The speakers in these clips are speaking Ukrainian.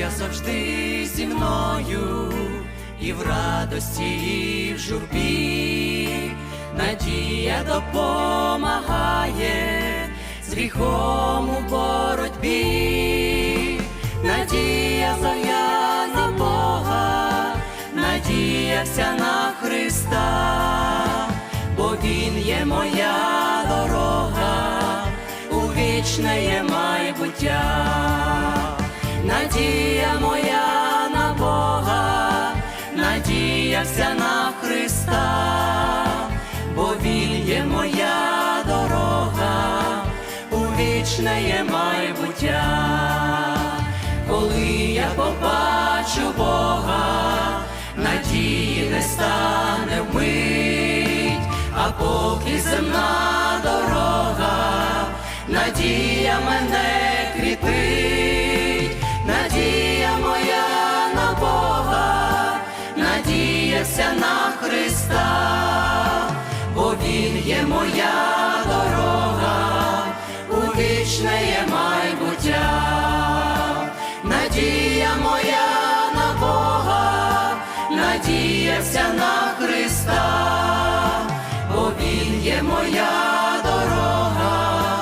Надія завжди зі мною, і в радості, і в журбі, надія допомагає з гріхом у боротьбі, надія зая на Бога, надія вся на Христа, бо Він є моя дорога, у вічне є майбуття. Надія моя на Бога, надія вся на Христа, бо Він є моя дорога, у вічне є майбуття. Коли я побачу Бога, надії не стане вмить, а поки земна дорога, надія мене кріпить, надія моя на Бога, надія вся на Христа, бо Він є моя дорога, у вічне є майбуття, надія моя на Бога, надія вся на Христа, бо Він є моя дорога,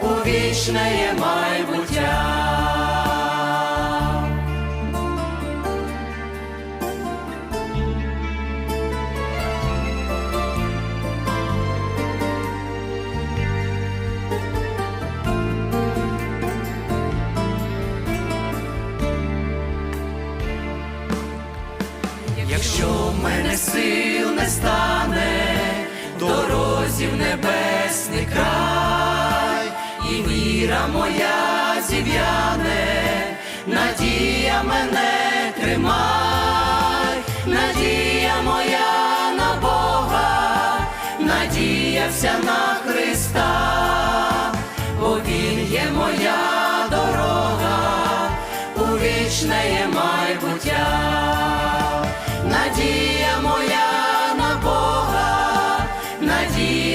у вічне є майбуття. Мене сил не стане, дорозі в небесний край, і віра моя зів'яне, надія мене тримай, надія моя на Бога, надія вся на Христа, бо Він є моя дорога, у вічне є майбуття.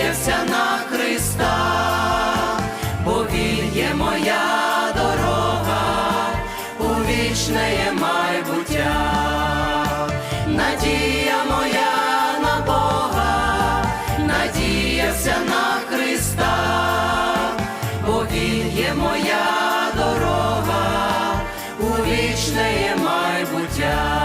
Надія на Христа, бо Він є моя дорога, у вічне є майбуття. Надія моя на Бога, надія вся на Христа, бо Він є моя дорога, у вічне є майбуття.